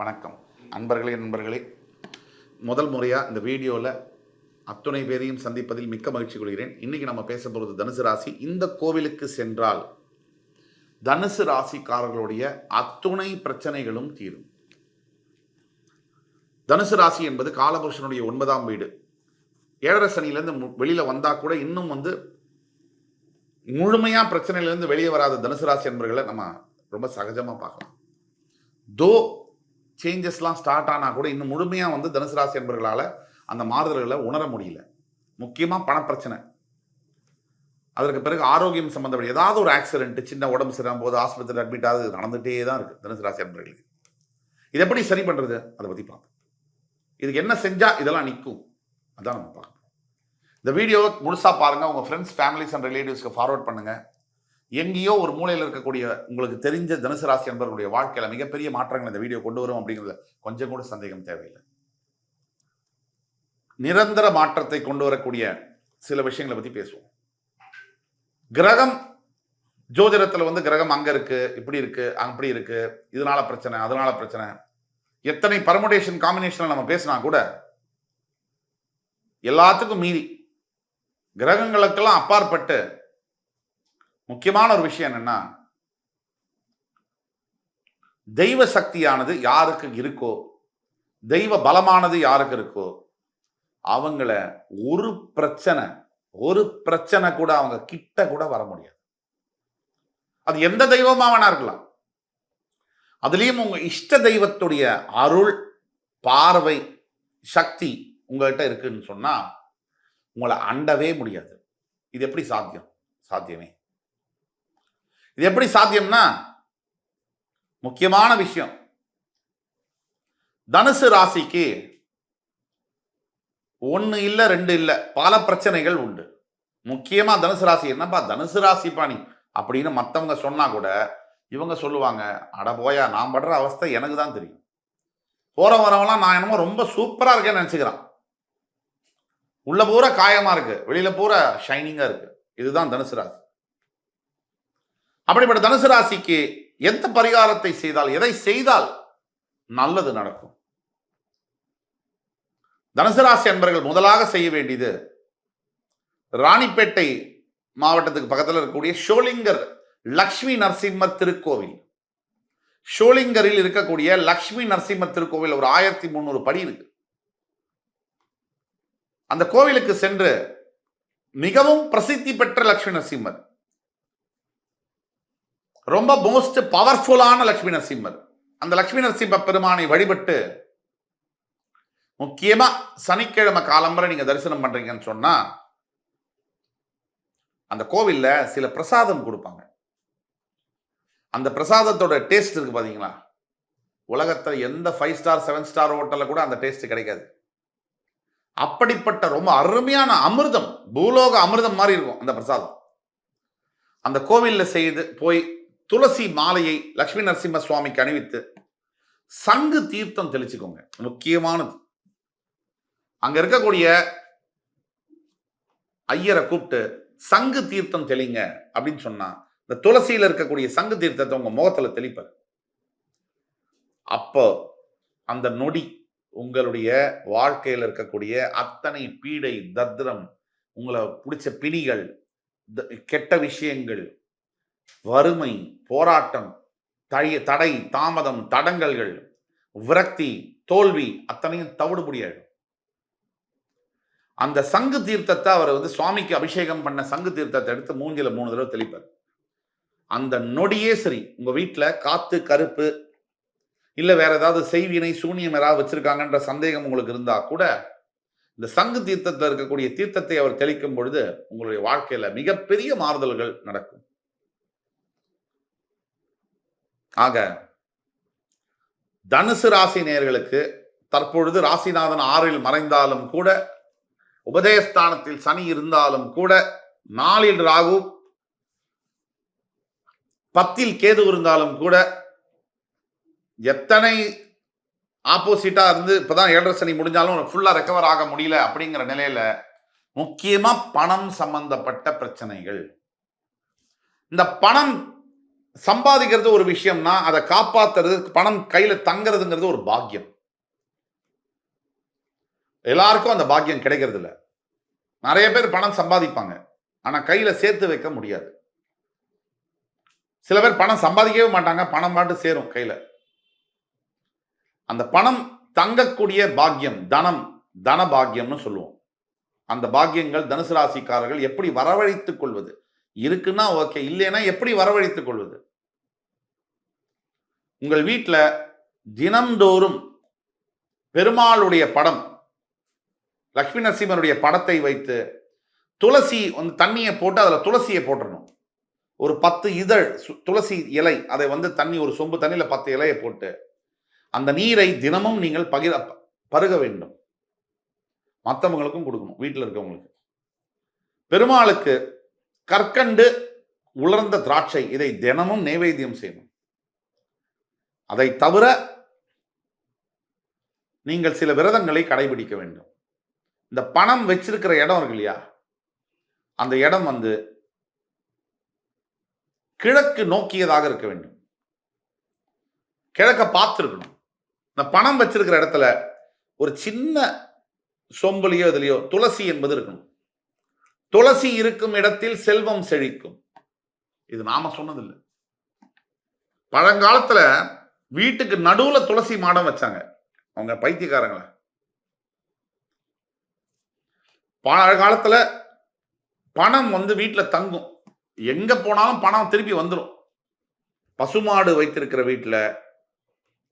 வணக்கம். அன்பர்களே நண்பர்களே முதல் முறையாக இந்த வீடியோவில் அத்துணை பேரையும் சந்திப்பதில் மிக்க மகிழ்ச்சி கொள்கிறேன். இன்னைக்கு நம்ம பேச போகிறது தனுசு ராசி. இந்த கோவிலுக்கு சென்றால் தனுசு ராசிக்காரர்களுடைய அத்துணை பிரச்சனைகளும் தீரும். தனுசு ராசி என்பது காலபுருஷனுடைய ஒன்பதாம் வீடு. ஏழரை சனியிலேருந்து வெளியில் வந்தால் கூட இன்னும் வந்து முழுமையாக பிரச்சனையிலேருந்து வெளியே வராத தனுசு ராசி என்பர்களை நம்ம ரொம்ப சகஜமாக பார்க்கலாம். தோ சேஞ்சஸ்லாம் ஸ்டார்ட் ஆனால் கூட இன்னும் முழுமையாக வந்து தனுசு ராசி என்பர்களால் அந்த மாறுதல்களை உணர முடியல. முக்கியமாக பணப்பிரச்சனை. அதற்கு பிறகு ஆரோக்கியம் சம்மந்தப்பட்ட ஏதாவது ஒரு ஆக்சிடென்ட் சின்ன உடம்பு சரியாகும் போது ஆஸ்பத்திரியில் அட்மிட் ஆகுது நடந்துகிட்டே தான் இருக்குது தனுசு ராசி என்பர்களுக்கு இது எப்படி சரி பண்ணுறது அதை பற்றி பார்ப்போம். இதுக்கு என்ன செஞ்சால் இதெல்லாம் நிற்கும் அதான் நம்ம பார்க்கணும் இந்த வீடியோவை முழுசாக பாருங்கள் உங்கள் ஃப்ரெண்ட்ஸ் ஃபேமிலிஸ் அண்ட் ரிலேட்டிவ்ஸ்க்கு ஃபார்வர்ட் பண்ணுங்கள் எங்கேயோ ஒரு மூலையில் இருக்கக்கூடிய உங்களுக்கு தெரிஞ்ச தனுசு ராசி அன்பர்களுடைய வாழ்க்கையில் மிகப்பெரிய மாற்றங்கள் இந்த வீடியோ கொண்டு வரும் அப்படிங்கிறதுல கொஞ்சம் கூட சந்தேகம் தேவையில்லை. நிரந்தர மாற்றத்தை கொண்டு வரக்கூடிய சில விஷயங்களை பற்றி பேசுவோம். கிரகம் ஜோதிடத்தில் வந்து கிரகம் அங்கே இருக்கு இப்படி இருக்கு அப்படி இருக்கு இதனால பிரச்சனை அதனால பிரச்சனை. எத்தனை பர்முடேஷன் காம்பினேஷனில் நம்ம பேசினா கூட எல்லாத்துக்கும் மீறி கிரகங்களுக்கெல்லாம் அப்பாற்பட்டு முக்கியமான ஒரு விஷயம் என்னன்னா தெய்வ சக்தியானது யாருக்கு இருக்கோ தெய்வ பலமானது யாருக்கு இருக்கோ அவங்கள ஒரு பிரச்சனை ஒரு பிரச்சனை கூட அவங்க கிட்ட கூட வர முடியாது. அது எந்த தெய்வமா வேணா இருக்கலாம். அதுலயும் உங்க இஷ்ட தெய்வத்துடைய அருள் பார்வை சக்தி உங்ககிட்ட இருக்குன்னு சொன்னா உங்களை அண்டவே முடியாது. இது எப்படி சாத்தியம்? சாத்தியமே இது எப்படி சாத்தியம்னா? முக்கியமான விஷயம். தனுசு ராசிக்கு ஒன்று இல்லை ரெண்டு இல்லை பல பிரச்சனைகள் உண்டு. முக்கியமாக தனுசு ராசி என்னப்பா? தனுசு ராசி பாணி அப்படின்னு மற்றவங்க சொன்னால் கூட இவங்க சொல்லுவாங்க அட போயா நான் படுற அவஸ்தை எனக்கு தான் தெரியும். போற வரவெல்லாம் நான் என்னமோ ரொம்ப சூப்பராக இருக்கேன்னு நினச்சிக்கிறான். உள்ள பூரா காயமாக இருக்கு. வெளியில் பூரா ஷைனிங்காக இருக்கு. இதுதான் தனுசு ராசி. அப்படிப்பட்ட தனுசு ராசிக்கு எந்த பரிகாரத்தை செய்தால் எதை செய்தால் நல்லது நடக்கும்? தனுசு ராசி அன்பர்கள் முதலாக செய்ய வேண்டியது ராணிப்பேட்டை மாவட்டத்துக்கு பக்கத்தில் இருக்கக்கூடிய ஷோலிங்கர் லக்ஷ்மி நரசிம்மர் திருக்கோவில். ஷோலிங்கரில் இருக்கக்கூடிய லக்ஷ்மி நரசிம்மர் திருக்கோவில் ஒரு ஆயிரத்தி முந்நூறு படி இருக்கு. அந்த கோவிலுக்கு சென்று மிகவும் பிரசித்தி பெற்ற லக்ஷ்மி நரசிம்மர். ரொம்ப மோஸ்ட் பவர்ஃபுல்லான லக்ஷ்மி நரசிம்மர். அந்த லக்ஷ்மி நரசிம்ம பெருமானை வழிபட்டு முக்கியமா சனிக்கிழமை காலம்பரை நீங்க தரிசனம் பண்றீங்கன்னு சொன்னா அந்த கோவில்ல சில பிரசாதம் கொடுப்பாங்க. அந்த பிரசாதத்தோட டேஸ்ட் இருக்கு பாத்தீங்களா? உலகத்தில் எந்த ஃபைவ் ஸ்டார் செவன் ஸ்டார் ஹோட்டலில் கூட அந்த டேஸ்ட் கிடைக்காது. அப்படிப்பட்ட ரொம்ப அருமையான அமிர்தம் பூலோக அமிர்தம் மாதிரி இருக்கும் அந்த பிரசாதம். அந்த கோவிலில் செய்து போய் துளசி மாலையை லக்ஷ்மி நரசிம்ம சுவாமிக்கு அணிவித்து சங்கு தீர்த்தம் தெளிச்சுக்கோங்க. முக்கியமானது. அங்க இருக்கக்கூடிய ஐயரை கூப்பிட்டு சங்கு தீர்த்தம் தெளிங்க அப்படின்னு சொன்னா இந்த துளசியில இருக்கக்கூடிய சங்கு தீர்த்தத்தை உங்க முகத்துல தெளிப்பார் அப்போ அந்த நொடி உங்களுடைய வாழ்க்கையில் இருக்கக்கூடிய அத்தனை பீடை தத்ரம் உங்களை பிடிச்ச பிணிகள் த- கெட்ட விஷயங்கள் வறுமை போராட்டம் தழி தடை தாமதம் தடங்கல்கள் விரக்தி தோல்வி அத்தனையும் தவிடுபடியாயிடும் அந்த சங்கு தீர்த்தத்தை அவர் வந்து சுவாமிக்கு அபிஷேகம் பண்ண சங்கு தீர்த்தத்தை எடுத்து மூஞ்சில மூணு தடவை தெளிப்பார். அந்த நொடியே சரி. உங்க வீட்டில் காத்து கருப்பு இல்லை வேற ஏதாவது செய்வினை சூனியம் ஏதாவது வச்சிருக்காங்கன்ற சந்தேகம் உங்களுக்கு இருந்தா கூட இந்த சங்கு தீர்த்தத்தில் இருக்கக்கூடிய தீர்த்தத்தை அவர் தெளிக்கும் பொழுது உங்களுடைய வாழ்க்கையில மிகப்பெரிய மாறுதல்கள் நடக்கும். ஆக தனுசு ராசி நேர்களுக்கு தற்பொழுது ராசிநாதன் ஆறில் மறைந்தாலும் கூட உபதயஸ்தானத்தில் சனி இருந்தாலும் கூட நாளில் ராகு பத்தில் கேது இருந்தாலும் கூட எத்தனை ஆப்போசிட்டா இருந்து இப்பதான் ஏழரை சனி முடிஞ்சாலும் ஃபுல்லா ரெக்கவர் ஆக முடியல அப்படிங்கிற நிலையில முக்கியமா பணம் சம்பந்தப்பட்ட பிரச்சனைகள். இந்த பணம் சம்பாதிக்கிறது ஒரு விஷயம்னா அதை காப்பாத்துறது பணம் கையில தங்குறதுங்கிறது ஒரு பாக்கியம். எல்லாருக்கும் அந்த பாக்கியம் கிடைக்கிறது இல்ல நிறைய பேர் பணம் சம்பாதிப்பாங்க. ஆனா கையில சேர்த்து வைக்க முடியாது. சில பேர் பணம் சம்பாதிக்கவே மாட்டாங்க பணம் பாட்டு சேரும் கையில. அந்த பணம் தங்கக்கூடிய பாக்கியம் தனம் தன பாக்கியம்னு சொல்லுவோம். அந்த பாக்கியங்கள் தனுசு ராசிக்காரர்கள் எப்படி வரவழைத்துக் கொள்வது? இருக்குன்னா ஓகே இல்லைன்னா எப்படி வரவழைத்துக் கொள்வது? உங்கள் வீட்டில் தினம்தோறும் பெருமாளுடைய படம் லக்ஷ்மி நரசிம்மருடைய படத்தை வைத்து துளசி வந்து தண்ணியை போட்டு அதில் துளசியை போட்டுடணும் ஒரு பத்து இதழ் சு- துளசி இலை அதை வந்து தண்ணி ஒரு சொம்பு தண்ணியில் பத்து இலையை போட்டு அந்த நீரை தினமும் நீங்கள் பகிர பருக வேண்டும். மற்றவங்களுக்கும் கொடுக்கணும் வீட்டில் இருக்கவங்களுக்கு. பெருமாளுக்கு கற்கண்டு உலர்ந்த திராட்சை இதை தினமும் நைவேத்தியம் செய்யணும். அதை தவிர நீங்கள் சில விரதங்களை கடைபிடிக்க வேண்டும். இந்த பணம் வச்சிருக்கிற இடம் இருக்கு இல்லையா? அந்த இடம் வந்து கிழக்கு நோக்கியதாக இருக்க வேண்டும். கிழக்க பார்த்துருக்கணும். இந்த பணம் வச்சிருக்கிற இடத்துல ஒரு சின்ன சொம்பலியோ இதுலையோ துளசி என்பது இருக்கணும். துளசி இருக்கும் இடத்தில் செல்வம் செழிக்கும். இது நாம சொன்னதில்லை. பழங்காலத்துல வீட்டுக்கு நடுவுல துளசி மாடம் வச்சாங்க. அவங்க பைத்தியக்காரங்கள. பழங்காலத்துல பணம் வந்து வீட்டுல தங்கும். எங்க போனாலும் பணம் திருப்பி வந்துடும் பசுமாடு வைத்திருக்கிற வீட்டுல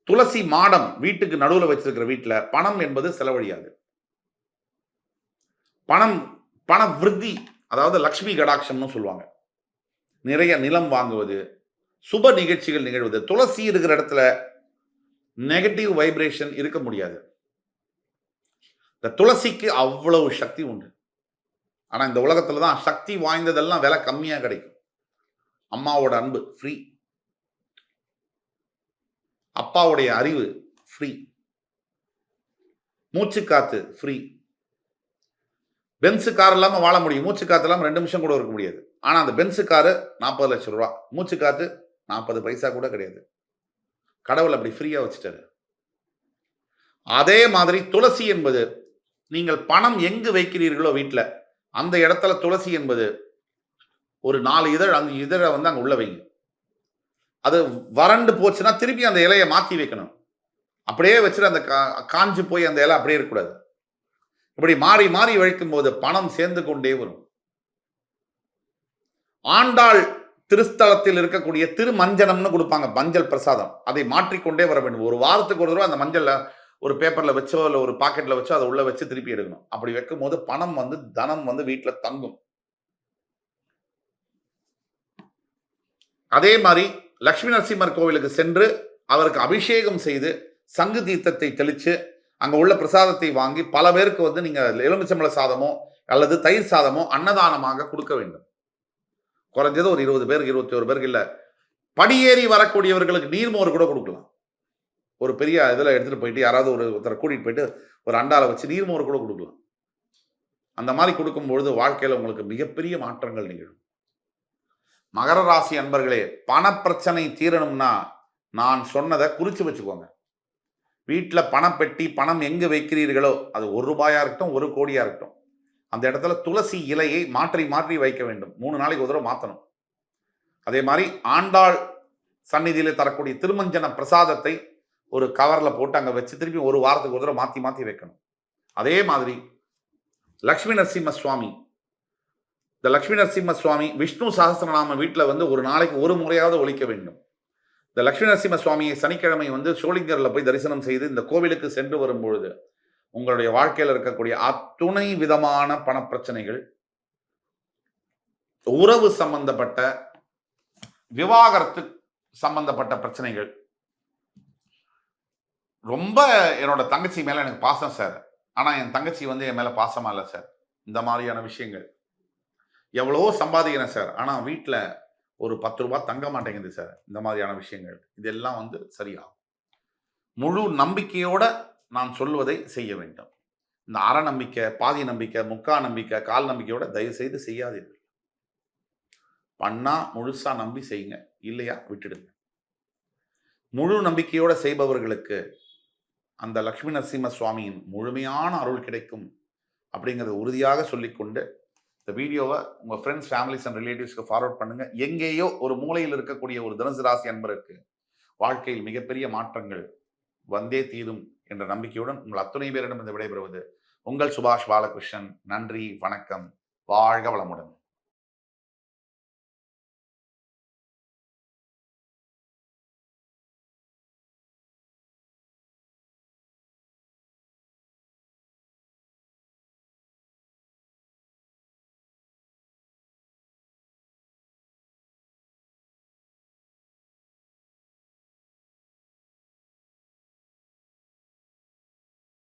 துளசி மாடம் வீட்டுக்கு நடுவுல வச்சிருக்கிற வீட்டுல பணம் என்பது செலவழியாது. பணம் பண விருத்தி அதாவது லக்ஷ்மி கடாட்சம்னு சொல்லுவாங்க. நிறைய நிலம் வாங்குவது சுப நிகழ்ச்சிகள் நிகழ்வது. துளசி இருக்கிற இடத்துல நெகட்டிவ் வைப்ரேஷன் இருக்க முடியாது. இந்த துளசிக்கு அவ்வளவு சக்தி உண்டு. ஆனால் இந்த உலகத்தில் தான் சக்தி வாய்ந்ததெல்லாம் விலை கம்மியாக கிடைக்கும். அம்மாவோட அன்பு ஃப்ரீ அப்பாவுடைய அறிவு ஃப்ரீ மூச்சு காத்து ஃப்ரீ பென்ஸு கார் இல்லாமல் வாழ முடியும். மூச்சு காற்று இல்லாமல் ரெண்டு நிமிஷம் கூட இருக்க முடியாது. ஆனால் அந்த பென்ஸு காரு நாற்பது லட்சம் ரூபா. மூச்சு காற்று நாற்பது பைசா கூட கிடையாது. கடவுள் அப்படி ஃப்ரீயாக வச்சுட்டாரு. அதே மாதிரி துளசி என்பது நீங்கள் பணம் எங்கு வைக்கிறீர்களோ வீட்டில் அந்த இடத்துல துளசி என்பது ஒரு நாலு இதழ் அந்த இதழை வந்து அங்கே உள்ள வைங்க. அது வறண்டு போச்சுன்னா திருப்பி அந்த இலையை மாற்றி வைக்கணும். அப்படியே வச்சுட்டு அந்த கா- காஞ்சு போய் அந்த இலை அப்படியே இருக்கக்கூடாது. இப்படி மாறி மாறி வைக்கும் போது பணம் சேர்ந்து கொண்டே வரும். ஆண்டாள் திருஸ்தலத்தில் இருக்கக்கூடிய திருமஞ்சனம்னு கொடுப்பாங்க மஞ்சள் பிரசாதம். அதை மாற்றிக்கொண்டே வர வேண்டும். ஒரு வாரத்துக்கு ஒரு தடவை அந்த மஞ்சள்ல ஒரு பேப்பர்ல வச்சோ இல்லை ஒரு பாக்கெட்ல வச்சோ அதை உள்ள வச்சு திருப்பி எடுக்கணும். அப்படி வைக்கும் போது பணம் வந்து தனம் வந்து வீட்டில் தங்கும். அதே மாதிரி லக்ஷ்மி நரசிம்மர் கோவிலுக்கு சென்று அவருக்கு அபிஷேகம் செய்து சங்கு தீர்த்தத்தை தெளிச்சு அங்கே உள்ள பிரசாதத்தை வாங்கி பல பேருக்கு வந்து நீங்கள் எலுமிச்சம்பழ சாதமோ அல்லது தயிர் சாதமோ அன்னதானமாக கொடுக்க வேண்டும். குறைஞ்சது ஒரு இருபது பேருக்கு இருபத்தி ஒரு பேருக்கு இல்லை. படியேறி வரக்கூடியவர்களுக்கு நீர்மோர் கூட கொடுக்கலாம். ஒரு பெரிய இதில் எடுத்துகிட்டு போயிட்டு யாராவது ஒரு ஒருத்தரை கூட்டிகிட்டு போயிட்டு ஒரு அண்டாவில் வச்சு நீர்மோர் கூட கொடுக்கலாம். அந்த மாதிரி கொடுக்கும்பொழுது வாழ்க்கையில் உங்களுக்கு மிகப்பெரிய மாற்றங்கள் நிகழும். மகர ராசி அன்பர்களே பணப்பிரச்சனை தீரணும்னா நான் சொன்னதை குறித்து வச்சுக்கோங்க. வீட்டில் பணப்பெட்டி பணம் எங்கே வைக்கிறீர்களோ அது ஒரு ரூபாயாக இருக்கட்டும் ஒரு கோடியாக இருக்கட்டும். அந்த இடத்துல துளசி இலையை மாற்றி மாற்றி வைக்க வேண்டும். மூணு நாளைக்கு ஒரு தடவை மாற்றணும் அதே மாதிரி ஆண்டாள் சந்நிதியில் தரக்கூடிய திருமஞ்சன பிரசாதத்தை ஒரு கவரில் போட்டு அங்கே வச்சு திருப்பி ஒரு வாரத்துக்கு ஒரு தடவை மாற்றி மாற்றி வைக்கணும். அதே மாதிரி லக்ஷ்மி நரசிம்ம சுவாமி. இந்த லக்ஷ்மி நரசிம்ம சுவாமி விஷ்ணு சஹஸ்ரநாம வீட்டில் வந்து ஒரு நாளைக்கு ஒரு முறையாவது ஒழிக்க வேண்டும். இந்த லக்ஷ்மி நரசிம்ம சுவாமியை சனிக்கிழமை வந்து சோளிங்கர்ல போய் தரிசனம் செய்து இந்த கோவிலுக்கு சென்று வரும்பொழுது உங்களுடைய வாழ்க்கையில் இருக்கக்கூடிய அத்துணை விதமான பணப்பிரச்சனைகள் உறவு சம்பந்தப்பட்ட விவாகரத்து சம்பந்தப்பட்ட பிரச்சனைகள். ரொம்ப என்னோட தங்கச்சி மேல எனக்கு பாசம் சார். ஆனா என் தங்கச்சி வந்து என் மேல பாசமா இல்லை சார். இந்த மாதிரியான விஷயங்கள். எவ்வளவோ சம்பாதிக்கிறேன் சார். ஆனா வீட்டில் ஒரு பத்து ரூபாய் தங்க மாட்டேங்குது சார் இந்த மாதிரியான விஷயங்கள். இதெல்லாம் வந்து சரியாகும். முழு நம்பிக்கையோட நான் சொல்வதை செய்ய வேண்டும். இந்த அற நம்பிக்கை பாதி நம்பிக்கை முக்கா நம்பிக்கை கால் நம்பிக்கையோட தயவு செய்து செய்யாதீர்கள். பண்ணா முழுசா நம்பி செய்யுங்க. இல்லையா? விட்டுடுங்க. முழு நம்பிக்கையோட செய்பவர்களுக்கு அந்த லக்ஷ்மி நரசிம்ம சுவாமியின் முழுமையான அருள் கிடைக்கும் அப்படிங்கிறத உறுதியாக சொல்லிக்கொண்டு இந்த வீடியோவை உங்கள் ஃப்ரெண்ட்ஸ் ஃபேமிலிஸ் அண்ட் ரிலேட்டிவ்ஸ்க்கு ஃபார்வர்ட் பண்ணுங்கள் எங்கேயோ ஒரு மூலையில் இருக்கக்கூடிய ஒரு தனுசு ராசி அன்பருக்கு வாழ்க்கையில் மிகப்பெரிய மாற்றங்கள் வந்தே தீரும் என்ற நம்பிக்கையுடன் உங்கள் அத்துணை பேரிடம் இந்த விடைபெறுவது உங்கள் சுபாஷ் பாலகிருஷ்ணன். நன்றி வணக்கம். வாழ்க வளமுடன்.